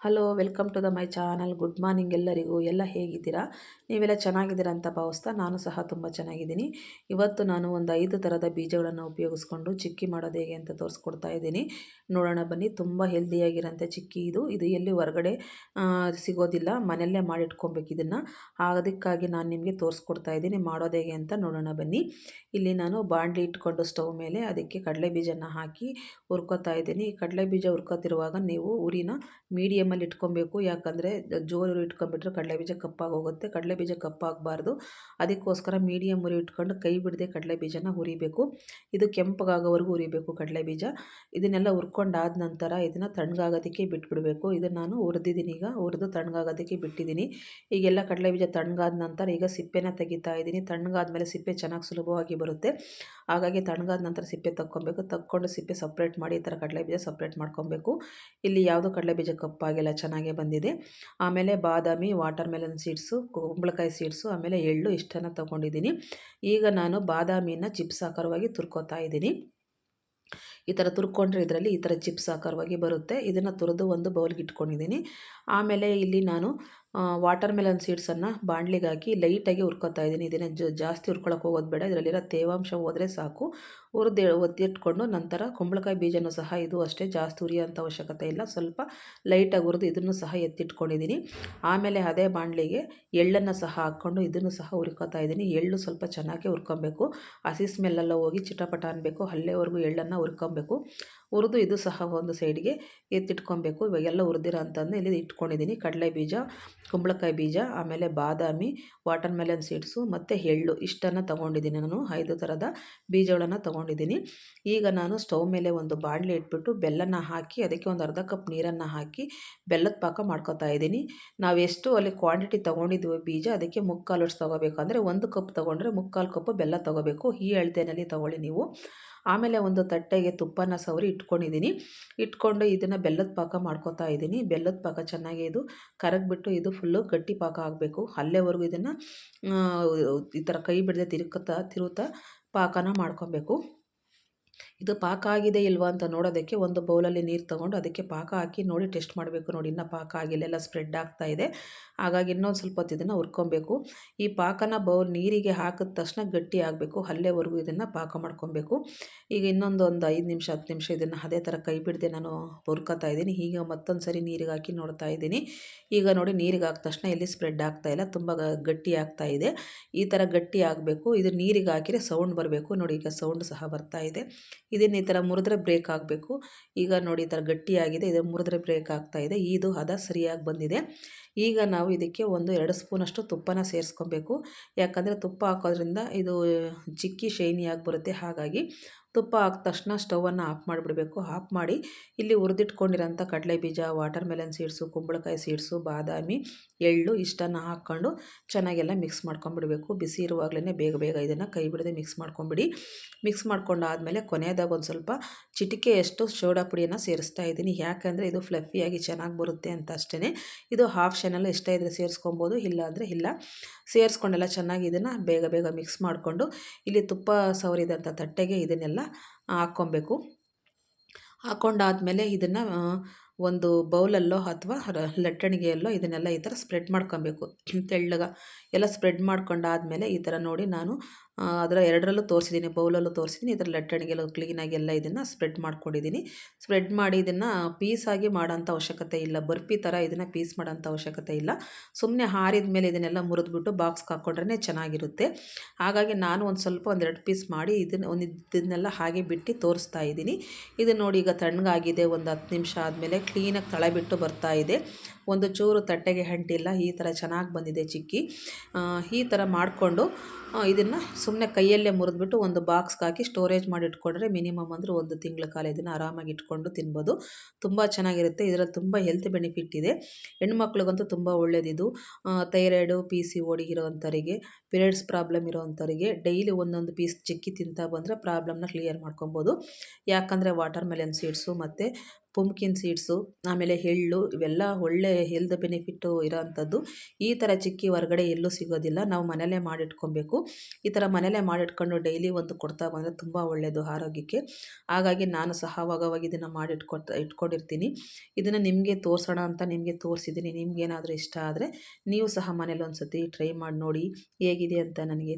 Hello welcome to the my channel good morning ಎಲ್ಲರಿಗೂ. ಎಲ್ಲ ಹೇಗಿದ್ದೀರಾ? ನೀವೆಲ್ಲ ಚೆನ್ನಾಗಿದ್ದೀರಾ ಅಂತ ಭಾವಿಸ್ತಾ ನಾನು ಸಹ ತುಂಬ ಚೆನ್ನಾಗಿದ್ದೀನಿ. ಇವತ್ತು ನಾನು ಒಂದು ಐದು ಥರದ ಬೀಜಗಳನ್ನು ಉಪಯೋಗಿಸ್ಕೊಂಡು ಚಿಕ್ಕಿ ಮಾಡೋದು ಹೇಗೆ ಅಂತ ತೋರಿಸ್ಕೊಡ್ತಾ ಇದ್ದೀನಿ. ನೋಡೋಣ ಬನ್ನಿ, ತುಂಬ ಹೆಲ್ದಿಯಾಗಿರೋಂಥ ಚಿಕ್ಕಿ ಇದು. ಇದು ಎಲ್ಲಿ ಹೊರಗಡೆ ಸಿಗೋದಿಲ್ಲ. ಮನೆಯಲ್ಲೇ ಮಾಡಿಟ್ಕೊಬೇಕು ಇದನ್ನು. ಅದಕ್ಕಾಗಿ ನಾನು ನಿಮಗೆ ತೋರಿಸ್ಕೊಡ್ತಾ ಇದ್ದೀನಿ ಮಾಡೋದು ಹೇಗೆ ಅಂತ ನೋಡೋಣ ಬನ್ನಿ. ಇಲ್ಲಿ ನಾನು ಬಾಂಡ್ಲಿ ಇಟ್ಕೊಂಡು ಸ್ಟವ್ ಮೇಲೆ ಅದಕ್ಕೆ ಕಡಲೆ ಬೀಜನ ಹಾಕಿ ಹುರ್ಕೋತಾ ಇದ್ದೀನಿ. ಈ ಕಡಲೆ ಬೀಜ ಹುರ್ಕೋತಿರುವಾಗ ನೀವು ಉರಿನ ಮೀಡಿಯಮಲ್ಲಿ ಇಟ್ಕೊಬೇಕು. ಯಾಕಂದರೆ ಜೋರು ಇಟ್ಕೊಂಬಿಟ್ರೆ ಕಡಲೆ ಬೀಜ ಕಪ್ಪಾಗಿ ಹೋಗುತ್ತೆ. ಕಡಲೆ ಬೀಜ ಕಪ್ಪಾಗಬಾರ್ದು. ಅದಕ್ಕೋಸ್ಕರ ಮೀಡಿಯಮ್ ಉರಿ ಇಟ್ಕೊಂಡು ಕೈ ಬಿಡದೆ ಕಡಲೆ ಬೀಜನ ಹುರಿಬೇಕು. ಇದು ಕೆಂಪಗಾಗೋವರೆಗೂ ಹುರಿಬೇಕು ಕಡಲೆ ಬೀಜ. ಇದನ್ನೆಲ್ಲ ಹುರ್ಕೊಂಡಾದ ನಂತರ ಇದನ್ನು ತಣ್ಣಗಾಗೋದಕ್ಕೆ ಬಿಟ್ಬಿಡಬೇಕು. ಇದನ್ನು ನಾನು ಹುರಿದಿದ್ದೀನಿ ಈಗ. ಹುರಿದು ತಣ್ಣಗಾಗೋದಕ್ಕೆ ಬಿಟ್ಟಿದ್ದೀನಿ. ಈಗೆಲ್ಲ ಕಡಲೆ ಬೀಜ ತಣ್ಣಗಾದ ನಂತರ ಈಗ ಸಿಪ್ಪೆನ ತೆಗಿತಾ ಇದ್ದೀನಿ. ತಣ್ಣಗಾದ್ಮೇಲೆ ಸಿಪ್ಪೆ ಚೆನ್ನಾಗಿ ಸುಲಭವಾಗಿ ಬರುತ್ತೆ. ಹಾಗಾಗಿ ತಣ್ಣಗಾದ ನಂತರ ಸಿಪ್ಪೆ ತಕ್ಕೊಬೇಕು. ತಕ್ಕೊಂಡು ಸಿಪ್ಪೆ ಸಪ್ರೇಟ್ ಮಾಡಿ ಈ ಥರ ಕಡಲೆ ಬೀಜ ಸಪ್ರೇಟ್ ಮಾಡ್ಕೊಬೇಕು. ಇಲ್ಲಿ ಯಾವುದೋ ಕಡಲೆ ಬೀಜ ಕಪ್ಪಾಗೆಲ್ಲ. ಚೆನ್ನಾಗೇ ಬಂದಿದೆ. ಆಮೇಲೆ ಬಾದಾಮಿ ವಾಟರ್ ಮೆಲನ್ ಸೀಡ್ಸು ಕುಂಬಳಕಾಯಿ ಸೀಡ್ಸು ಆಮೇಲೆ ಎಳ್ಳು ಇಷ್ಟನ್ನು ತೊಗೊಂಡಿದ್ದೀನಿ. ಈಗ ನಾನು ಬಾದಾಮಿನ ಚಿಪ್ಸ್ ಆಕಾರವಾಗಿ ತುರ್ಕೋತಾ ಇದ್ದೀನಿ. ಈ ಥರ ತುರ್ಕೊಂಡ್ರೆ ಇದರಲ್ಲಿ ಈ ಥರ ಚಿಪ್ಸ್ ಆಕಾರವಾಗಿ ಬರುತ್ತೆ. ಇದನ್ನು ತುರಿದು ಒಂದು ಬೌಲ್ಗೆ ಇಟ್ಕೊಂಡಿದ್ದೀನಿ. ಆಮೇಲೆ ಇಲ್ಲಿ ನಾನು ವಾಟರ್ ಮೆಲನ್ ಸೀಡ್ಸನ್ನು ಬಾಣಲಿಗೆ ಹಾಕಿ ಲೈಟಾಗಿ ಹುರ್ಕೊತಾ ಇದ್ದೀನಿ. ಇದನ್ನು ಜಾಸ್ತಿ ಹುರ್ಕೊಳಕ್ಕೆ ಹೋಗೋದು ಬೇಡ. ಇದರಲ್ಲಿರೋ ತೇವಾಂಶ ಹೋದರೆ ಸಾಕು. ಹುರಿದು, ಒದ್ದಿಟ್ಕೊಂಡು ನಂತರ ಕುಂಬಳಕಾಯಿ ಬೀಜನೂ ಸಹ ಇದು ಅಷ್ಟೇ. ಜಾಸ್ತಿ ಹುರಿಯೋಂಥ ಅವಶ್ಯಕತೆ ಇಲ್ಲ. ಸ್ವಲ್ಪ ಲೈಟಾಗಿ ಹುರಿದು ಇದನ್ನು ಸಹ ಎತ್ತಿಟ್ಕೊಂಡಿದ್ದೀನಿ. ಆಮೇಲೆ ಅದೇ ಬಾಣಲಿಗೆ ಎಳ್ಳನ್ನು ಸಹ ಹಾಕ್ಕೊಂಡು ಇದನ್ನು ಸಹ ಹುರ್ಕೊತಾ ಇದ್ದೀನಿ. ಎಳ್ಳು ಸ್ವಲ್ಪ ಚೆನ್ನಾಗಿ ಹುರ್ಕೊಬೇಕು. ಹಸಿ ಸ್ಮೆಲ್ಲೆಲ್ಲ ಹೋಗಿ ಚಿಟಪಟ ಅನ್ನಬೇಕು ಅಲ್ಲೇವರೆಗೂ ಎಳ್ಳನ್ನು ಹುರ್ಕೊಬೇಕು. ಹುರಿದು ಇದು ಸಹ ಒಂದು ಸೈಡ್ಗೆ ಎತ್ತಿಟ್ಕೊಬೇಕು. ಇವಾಗೆಲ್ಲ ಹುರಿದಿರೋ ಅಂತಂದು ಇಲ್ಲಿ ಇಟ್ಕೊಂಡಿದ್ದೀನಿ ಕಡಲೆ ಬೀಜ, ಕುಂಬಳಕಾಯಿ ಬೀಜ, ಆಮೇಲೆ ಬಾದಾಮಿ, ವಾಟರ್ ಮೆಲನ್ ಸೀಡ್ಸು ಮತ್ತು ಎಳ್ಳು. ಇಷ್ಟನ್ನು ತೊಗೊಂಡಿದ್ದೀನಿ ನಾನು. ಐದು ಥರದ ಬೀಜಗಳನ್ನು ತೊಗೊಂಡಿದ್ದೀನಿ ಈಗ ನಾನು ಸ್ಟವ್ ಮೇಲೆ ಒಂದು ಬಾಣಲೆ ಇಟ್ಬಿಟ್ಟು ಬೆಲ್ಲನ ಹಾಕಿ ಅದಕ್ಕೆ ಒಂದು ಅರ್ಧ ಕಪ್ ನೀರನ್ನು ಹಾಕಿ ಬೆಲ್ಲದ ಪಾಕ ಮಾಡ್ಕೊತಾ ಇದ್ದೀನಿ ನಾವು ಎಷ್ಟು ಅಲ್ಲಿ ಕ್ವಾಂಟಿಟಿ ತೊಗೊಂಡಿದ್ದೀವಿ ಬೀಜ, ಅದಕ್ಕೆ ಮುಕ್ಕಾಲು ಅಷ್ಟು ತೊಗೋಬೇಕು. ಅಂದರೆ ಒಂದು ಕಪ್ ತೊಗೊಂಡ್ರೆ ಮುಕ್ಕಾಲು ಕಪ್ಪು ಬೆಲ್ಲ ತೊಗೋಬೇಕು. ಈ ಅಳತೆಯಲ್ಲಿ ತೊಗೊಳ್ಳಿ ನೀವು. ಆಮೇಲೆ ಒಂದು ತಟ್ಟೆಗೆ ತುಪ್ಪನ ಸವರಿ ಇಟ್ಕೊಂಡಿದ್ದೀನಿ. ಇಟ್ಕೊಂಡು ಇದನ್ನು ಬೆಲ್ಲದ ಪಾಕ ಮಾಡ್ಕೊತಾ ಇದ್ದೀನಿ. ಬೆಲ್ಲದ ಪಾಕ ಚೆನ್ನಾಗಿ ಇದು ಕರಗಿಬಿಟ್ಟು ಇದು ಫುಲ್ಲು ಗಟ್ಟಿ ಪಾಕ ಆಗಬೇಕು. ಅಲ್ಲೇವರೆಗೂ ಇದನ್ನು ಈ ಥರ ಕೈ ಬಿಡದೆ ತಿರುಕುತ್ತಾ ತಿರುಗುತ್ತಾ ಪಾಕನ ಮಾಡ್ಕೊಬೇಕು. ಇದು ಪಾಕ ಆಗಿದೆ ಇಲ್ವಾ ಅಂತ ನೋಡೋದಕ್ಕೆ ಒಂದು ಬೌಲಲ್ಲಿ ನೀರು ತಗೊಂಡು ಅದಕ್ಕೆ ಪಾಕ ಹಾಕಿ ನೋಡಿ ಟೆಸ್ಟ್ ಮಾಡಬೇಕು ನೋಡಿ. ಇನ್ನೂ ಪಾಕ ಆಗಿಲ್ಲ, ಎಲ್ಲ ಸ್ಪ್ರೆಡ್ ಆಗ್ತಾ ಇದೆ. ಹಾಗಾಗಿ ಇನ್ನೊಂದು ಸ್ವಲ್ಪ ಹೊತ್ತು ಇದನ್ನು ಹುರ್ಕೊಬೇಕು. ಈ ಪಾಕನ ಬೌಲ್ ನೀರಿಗೆ ಹಾಕಿದ ತಕ್ಷಣ ಗಟ್ಟಿ ಆಗಬೇಕು. ಅಲ್ಲೇವರೆಗೂ ಇದನ್ನು ಪಾಕ ಮಾಡ್ಕೊಬೇಕು. ಈಗ ಇನ್ನೊಂದು ಒಂದು ಐದು ನಿಮಿಷ, ಹತ್ತು ನಿಮಿಷ ಇದನ್ನು ಅದೇ ಥರ ಕೈ ಬಿಡದೆ ನಾನು ಹುರ್ಕೋತಾ ಇದ್ದೀನಿ. ಈಗ ಮತ್ತೊಂದು ಸರಿ ನೀರಿಗೆ ಹಾಕಿ ನೋಡ್ತಾ ಇದ್ದೀನಿ. ಈಗ ನೋಡಿ ನೀರಿಗೆ ಹಾಕಿದ ತಕ್ಷಣ ಎಲ್ಲಿ ಸ್ಪ್ರೆಡ್ ಆಗ್ತಾ ಇಲ್ಲ. ತುಂಬ ಗಟ್ಟಿ ಆಗ್ತಾ ಇದೆ. ಈ ಥರ ಗಟ್ಟಿ ಆಗಬೇಕು. ಇದು ನೀರಿಗೆ ಹಾಕಿದರೆ ಸೌಂಡ್ ಬರಬೇಕು. ನೋಡಿ ಈಗ ಸೌಂಡ್ ಸಹ ಬರ್ತಾ ಇದೆ. ಇದನ್ನು ಈ ಥರ ಮುರಿದ್ರೆ ಬ್ರೇಕ್ ಆಗಬೇಕು. ಈಗ ನೋಡಿ ಈ ಥರ ಗಟ್ಟಿಯಾಗಿದೆ. ಇದು ಮುರಿದ್ರೆ ಬ್ರೇಕ್ ಆಗ್ತಾ ಇದೆ. ಇದು ಹದ ಸರಿಯಾಗಿ ಬಂದಿದೆ. ಈಗ ನಾವು ಇದಕ್ಕೆ ಒಂದು ಎರಡು ಸ್ಪೂನಷ್ಟು ತುಪ್ಪನ ಸೇರಿಸ್ಕೊಬೇಕು. ಯಾಕಂದರೆ ತುಪ್ಪ ಹಾಕೋದ್ರಿಂದ ಇದು ಚಿಕ್ಕಿ, ಶೈನಿಯಾಗಿ ಬರುತ್ತೆ. ಹಾಗಾಗಿ ತುಪ್ಪ ಹಾಕಿದ ತಕ್ಷಣ ಸ್ಟವನ್ನು ಆಫ್ ಮಾಡಿಬಿಡಬೇಕು. ಆಫ್ ಮಾಡಿ ಇಲ್ಲಿ ಹುರಿದಿಟ್ಕೊಂಡಿರೋಂಥ ಕಡಲೆ ಬೀಜ ವಾಟರ್ ಮೆಲನ್ ಸೀಡ್ಸು, ಕುಂಬಳಕಾಯಿ ಸೀಡ್ಸು, ಬಾದಾಮಿ, ಎಳ್ಳು ಇಷ್ಟನ್ನು ಹಾಕ್ಕೊಂಡು ಚೆನ್ನಾಗೆಲ್ಲ ಮಿಕ್ಸ್ ಮಾಡ್ಕೊಂಬಿಡಬೇಕು. ಬಿಸಿ ಇರುವಾಗಲೇ ಬೇಗ ಬೇಗ ಇದನ್ನು ಕೈ ಬಿಡದೆ ಮಿಕ್ಸ್ ಮಾಡ್ಕೊಂಬಿಡಿ. ಮಿಕ್ಸ್ ಮಾಡ್ಕೊಂಡಾದಮೇಲೆ ಕೊನೆಯದಾಗ ಒಂದು ಸ್ವಲ್ಪ ಚಿಟಿಕೆಯಷ್ಟು ಶೋಡಾ ಪುಡಿಯನ್ನು ಸೇರಿಸ್ತಾ ಇದ್ದೀನಿ. ಯಾಕೆಂದರೆ ಇದು ಫ್ಲಫಿಯಾಗಿ ಚೆನ್ನಾಗಿ ಬರುತ್ತೆ ಅಂತ ಅಷ್ಟೇ ಇದು ಹಾಫ್ ಶೆನೆಲ್ಲ ಇಷ್ಟ ಇದ್ದರೆ ಸೇರಿಸ್ಕೊಬೋದು ಇಲ್ಲ ಅಂದರೆ ಇಲ್ಲ. ಸೇರಿಸ್ಕೊಂಡೆಲ್ಲ ಚೆನ್ನಾಗಿ ಇದನ್ನು ಬೇಗ ಬೇಗ ಮಿಕ್ಸ್ ಮಾಡಿಕೊಂಡು ಇಲ್ಲಿ ತುಪ್ಪ ಸವರಿದಂಥ ತಟ್ಟೆಗೆ ಇದನ್ನೆಲ್ಲ ಹಾಕ್ಕೊಬೇಕು. ಹಾಕ್ಕೊಂಡಾದ್ಮೇಲೆ ಇದನ್ನು ಒಂದು ಬೌಲಲ್ಲೋ ಅಥವಾ ಲಟ್ಟಣಿಗೆಯಲ್ಲೋ ಇದನ್ನೆಲ್ಲ ಈ ಥರ ಸ್ಪ್ರೆಡ್ ಮಾಡ್ಕೊಬೇಕು. ತೆಳ್ಳಗ ಎಲ್ಲ ಸ್ಪ್ರೆಡ್ ಮಾಡ್ಕೊಂಡಾದ್ಮೇಲೆ ಈ ಥರ ನೋಡಿ ನಾನು ಅದರ ಎರಡರಲ್ಲೂ ತೋರಿಸಿದ್ದೀನಿ, ಬೌಲಲ್ಲೂ ತೋರಿಸಿದ್ದೀನಿ ಇದರ ಲಟ್ಟಣಿಗೆಲ್ಲ ಕ್ಲೀನಾಗಿ ಎಲ್ಲ ಇದನ್ನು ಸ್ಪ್ರೆಡ್ ಮಾಡ್ಕೊಂಡಿದ್ದೀನಿ. ಸ್ಪ್ರೆಡ್ ಮಾಡಿ ಇದನ್ನು ಪೀಸಾಗಿ ಮಾಡೋಂಥ ಅವಶ್ಯಕತೆ ಇಲ್ಲ. ಬರ್ಫಿ ಥರ ಇದನ್ನು ಪೀಸ್ ಮಾಡೋಂಥ ಅವಶ್ಯಕತೆ ಇಲ್ಲ. ಸುಮ್ಮನೆ ಹಾರಿದ ಮೇಲೆ ಇದನ್ನೆಲ್ಲ ಮುರಿದ್ಬಿಟ್ಟು ಬಾಕ್ಸ್ಗೆ ಹಾಕ್ಕೊಂಡ್ರೆ ಚೆನ್ನಾಗಿರುತ್ತೆ. ಹಾಗಾಗಿ ನಾನು ಒಂದು ಸ್ವಲ್ಪ ಒಂದೆರಡು ಪೀಸ್ ಮಾಡಿ ಇದನ್ನು ಒಂದು ಇದನ್ನೆಲ್ಲ ಹಾಗೆ ಬಿಟ್ಟು ತೋರಿಸ್ತಾ ಇದ್ದೀನಿ. ಇದು ನೋಡಿ ಈಗ ತಣ್ಣಗಾಗಿದೆ, ಒಂದು ಹತ್ತು ನಿಮಿಷ ಆದಮೇಲೆ ಕ್ಲೀನಾಗಿ ತಳ ಬಿಟ್ಟು ಬರ್ತಾ ಇದೆ. ಒಂದು ಚೂರು ತಟ್ಟೆಗೆ ಅಂಟಿಲ್ಲ ಈ ಥರ ಚೆನ್ನಾಗಿ ಬಂದಿದೆ ಚಿಕ್ಕಿ. ಈ ಥರ ಮಾಡಿಕೊಂಡು ಇದನ್ನು ಸುಮ್ಮನೆ ಕೈಯಲ್ಲೇ ಮುರಿದ್ಬಿಟ್ಟು ಒಂದು ಬಾಕ್ಸ್ಗೆ ಹಾಕಿ ಸ್ಟೋರೇಜ್ ಮಾಡಿ ಇಟ್ಕೊಂಡ್ರೆ ಮಿನಿಮಮ್ ಅಂದರೆ ಒಂದು ತಿಂಗಳ ಕಾಲ ಇದನ್ನು ಆರಾಮಾಗಿ ಇಟ್ಕೊಂಡು ತಿನ್ಬೋದು. ತುಂಬ ಚೆನ್ನಾಗಿರುತ್ತೆ, ಇದರಲ್ಲಿ ತುಂಬ ಹೆಲ್ತ್ ಬೆನಿಫಿಟ್ ಇದೆ. ಹೆಣ್ಮಕ್ಳಿಗಂತೂ ತುಂಬ ಒಳ್ಳೆಯದಿದು thyroid P C O D periods problem ಇರೋವಂಥವರಿಗೆ daily ಒಂದೊಂದು ಪೀಸ್ ಚಿಕ್ಕಿ ತಿಂತಾ ಬಂದರೆ ಪ್ರಾಬ್ಲಮ್ನ ಕ್ಲಿಯರ್ ಮಾಡ್ಕೊಬೋದು. ಯಾಕಂದರೆ ವಾಟರ್ ಮೆಲನ್ ಸೀಡ್ಸು ಮತ್ತು ಪುಂಪ್ಕಿನ್ ಸೀಡ್ಸು ಆಮೇಲೆ ಎಳ್ಳು, ಇವೆಲ್ಲ ಒಳ್ಳೆ ಹೆಲ್ತ್ ಬೆನಿಫಿಟ್ಟು ಇರೋವಂಥದ್ದು ಈ ಥರ ಚಿಕ್ಕಿ ಹೊರಗಡೆ ಎಲ್ಲೂ ಸಿಗೋದಿಲ್ಲ. ನಾವು ಮನೆಯಲ್ಲೇ ಮಾಡಿಟ್ಕೊಬೇಕು. ಈ ಥರ ಮನೆಯಲ್ಲೇ ಮಾಡಿಟ್ಕೊಂಡು ಡೈಲಿ ಒಂದು ಕೊಡ್ತಾ ಬಂದರೆ ತುಂಬ ಒಳ್ಳೆಯದು ಆರೋಗ್ಯಕ್ಕೆ. ಹಾಗಾಗಿ ನಾನು ಸಹ ಅವಾಗವಾಗ ಇದನ್ನು ಮಾಡಿಟ್ಕೊ ಇಟ್ಕೊಂಡಿರ್ತೀನಿ. ಇದನ್ನು ನಿಮಗೆ ತೋರಿಸೋಣ ಅಂತ ನಿಮಗೆ ತೋರಿಸಿದ್ದೀನಿ. ನಿಮ್ಗೇನಾದರೂ ಇಷ್ಟ ಆದರೆ ನೀವು ಸಹ ಮನೇಲಿ ಒಂದು ಸತಿ ಟ್ರೈ ಮಾಡಿ ನೋಡಿ ಹೇಗಿದೆ ಅಂತ ನನಗೆ